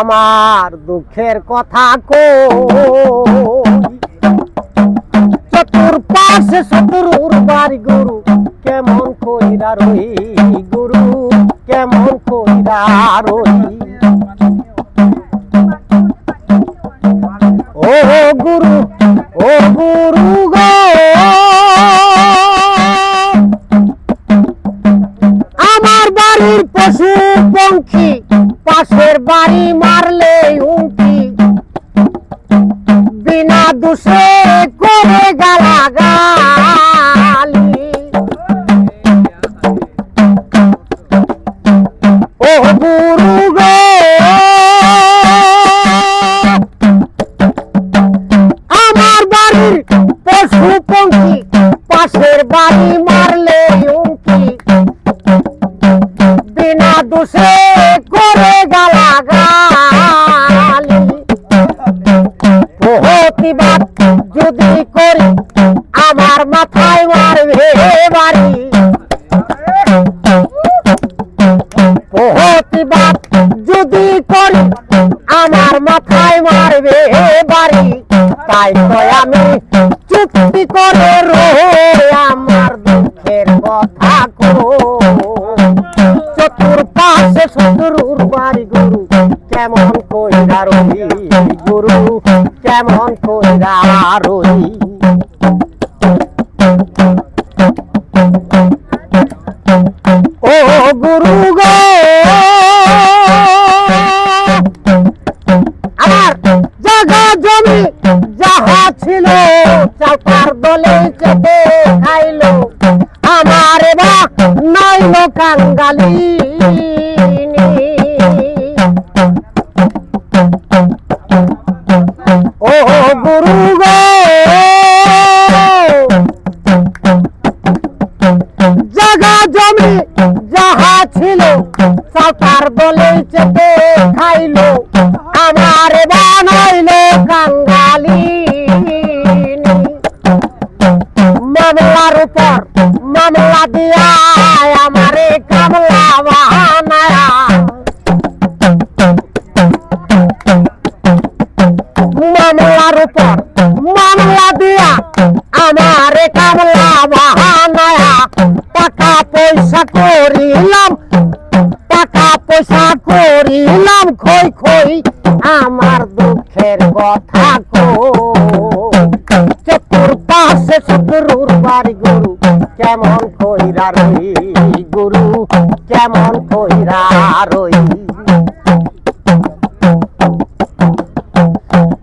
আমার দুঃখের কথা কো চতুর পাশে শত্রুর বাড়ি গুরু, কেমন কইরা রই গুরু? কেমন কইরা রই? ও গুরু ও গুরু গো। আমার বাড়ির পশু পঙ্খী পাশের বাড়ি মারলে উঁকি বিনা দোষে করে গালাগালি দোষে করে গালাগালি। প্রতিবাদ যদি করি, আমার মাথায় মারবে বাড়ি। প্রতিবাদ যদি করি, আমার মাথায় মারবে বাড়ি। তাই তো আমি চুক্তি করে রয়ে গুরু কেমন রই? ও গুরু গো! আমার জমি যাহা ছিল, চাপার দলে চেপে খাইলো। আমার বা নাইল কাঙ্গালি। চেপে খাইলো, আমার বানাইল কাঙ্গালি। মামলার উপর মামলা দিয়া আমারে কামলা বাহানায়া মামলার উপর মামলা দিয়া আমারে কামলা বাহানায়া টাকা পয়সা করিলাম, টাকা পয়সা করিলাম খই খই আমার দুঃখের কথা কো। চতুর পাশে শত্রুর বাড়ি গরু, কেমন কইরা রই গুরু, কেমন কইরা রই।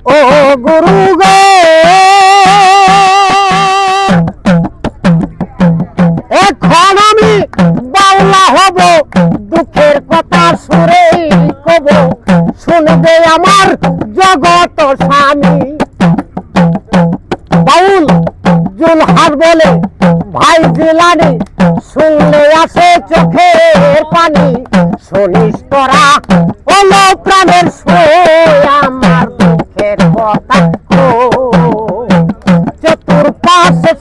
ও গুরু গো! এখন আমি বাউলা হব, দুঃখের কথা সুরে। কব শুনবে আমার জগত স্বামী। বাউল জুলহার বলে ভাই জিলানি শুনলে আসে চোখের পানি। শুনিস তোরা হলো প্রাণের আমার দুঃখের কথা। চতুর পাশে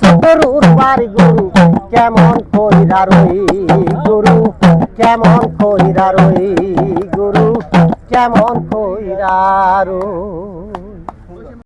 বাড়ি গুরু কেমন কইরা রই গুরু, কেমন কেমন কইরারো